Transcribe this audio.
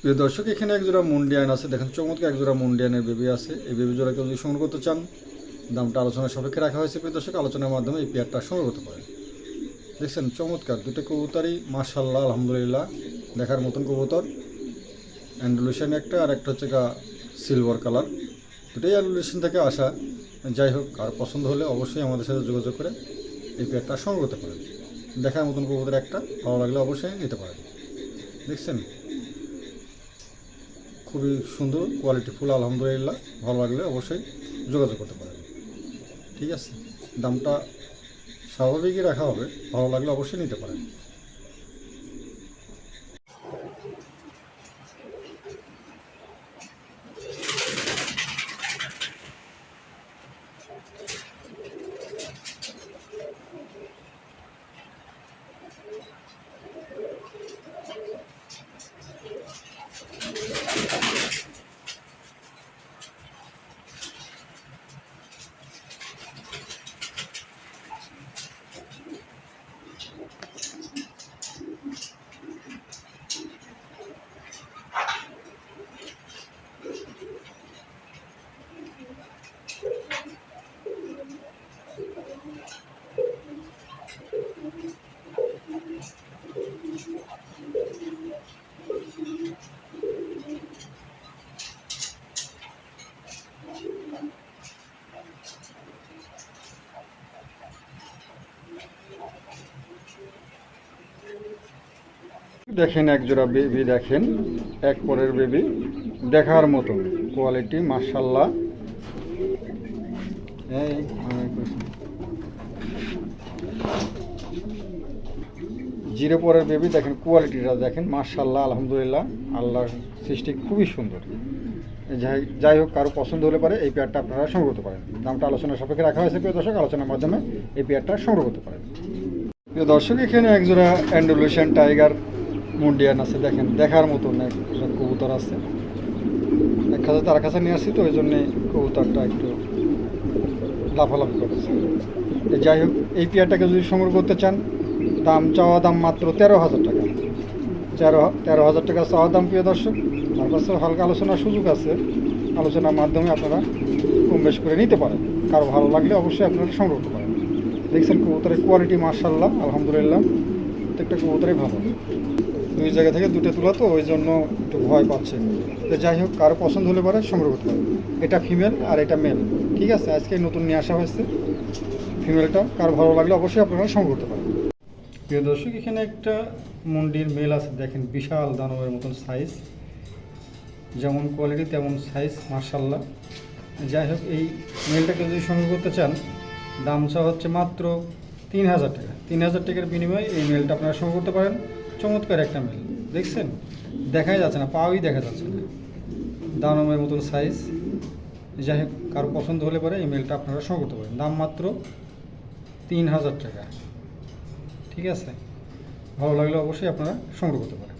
প্রিয় দর্শক, এখানে এক জোড়া মুন্ডিয়ান আছে। দেখেন, চমৎকার এক জোড়া মুন্ডিয়ানের বেবি আছে। এই বেবি জোড়া কেউ যদি সংগ্রহ করতে চান, দামটা আলোচনার সাপেক্ষে রাখা হয়েছে প্রিয় দর্শক। আলোচনার মাধ্যমে এই পেয়ারটা সংগ্রহ করতে পারেন। দেখছেন, চমৎকার। দুটো কবুতরই মাশাল্লাহ আলহামদুলিল্লাহ, দেখার মতন কবুতর। অ্যান্ডুলেশন একটা, আর একটা হচ্ছে গা সিলভার কালার দুটোই অ্যান্ডুলেশন থেকে আসা। যাই হোক আর পছন্দ হলে অবশ্যই আমাদের সাথে যোগাযোগ করে এই পেয়ারটা সংগ্রহ করতে পারেন। দেখার মতন কবুতর একটা, ভালো লাগলে অবশ্যই নিতে পারেন। দেখছেন খুবই সুন্দর কোয়ালিটি ফুল আলহামদুলিল্লাহ। ভালো লাগলে অবশ্যই যোগাযোগ করতে পারেন। ঠিক আছে? দামটা স্বাভাবিকই রাখা হবে, ভালো লাগলে অবশ্যই নিতে পারেন। দেখেন এক জোড়া বেবি দেখেন, এক পরের বেবি। দেখার মতো কোয়ালিটি মার্শাল্লাহ জিরো পরের বেবি দেখেন কোয়ালিটিটা দেখেন মার্শাল্লাহ আলহামদুলিল্লাহ, আল্লাহর সৃষ্টি খুবই সুন্দর। যাই যাই হোক, কারও পছন্দ হলে পারে, এই পেয়ারটা আপনারা সংগ্রহ করতে পারেন। দামটা আলোচনার সাপেক্ষে রাখা হয়েছে, প্রিয় দর্শক, আলোচনার মাধ্যমে এই পেয়ারটা সংগ্রহ করতে পারেন। প্রিয় দর্শক, এখানে একজোড়া অ্যান্ডোলেশন টাইগার মুন্ডিয়ান আছে, দেখেন, দেখার মতন এক একটা কবুতর আছে। এক কাছে তার কাছে নিয়ে আসছি তো, ওই জন্যে কবুতরটা একটু লাফালাফি করেছে যাই হোক, এই পেয়ারটাকে যদি সংগ্রহ করতে চান, দাম, চাওয়া দাম মাত্র তেরো হাজার টাকা। তেরো তেরো হাজার টাকা চাওয়া দাম, প্রিয় দর্শক। তার কাছে হালকা আলোচনার সুযোগ আছে। আলোচনার মাধ্যমে আপনারা কম বেশ করে নিতে পারেন। কারও ভালো লাগলে অবশ্যই আপনারা সংগ্রহ করতে পারেন। দেখছেন কবুতরের কোয়ালিটি মার্শাল্লাহ আলহামদুলিল্লাহ, প্রত্যেকটা কবুতরই ভালো। দুই জায়গা থেকে দুটো তোলা তো ওই জন্য একটু ভয় পাচ্ছে। তো যাই হোক, কারও পছন্দ হলে পরে সংগ্রহ করতে পারেন এটা ফিমেল আর এটা মেল ঠিক আছে? আজকে নতুন নিয়ে আসা হয়েছে ফিমেলটা কারও ভালো লাগলে অবশ্যই আপনারা সংগ্রহ করতে পারেন। প্রিয় দর্শক, এখানে একটা মন্ডির মেল আছে, দেখেন, বিশাল দানবের মতন সাইজ যেমন কোয়ালিটি তেমন সাইজ মার্শাল্লাহ যাই হোক, এই মেলটাকে যদি সংগ্রহ করতে চান, দাম চা হচ্ছে মাত্র তিন হাজার টাকা। তিন হাজার টাকার বিনিময়ে এই মেলটা আপনারা সংগ্রহ করতে পারেন। চমৎকার একটা মেল। দেখছেন? দেখাই যাচ্ছে না, পাওয়াই দেখা যাচ্ছে না। দানমের মতন সাইজ যাই হোক, কারও পছন্দ হলে পরে এই মেলটা আপনারা সংগ্রহ করতে পারেন। দাম মাত্র তিন হাজার টাকা। ঠিক আছে? ভালো লাগলে অবশ্যই আপনারা সংগ্রহ করতে পারেন।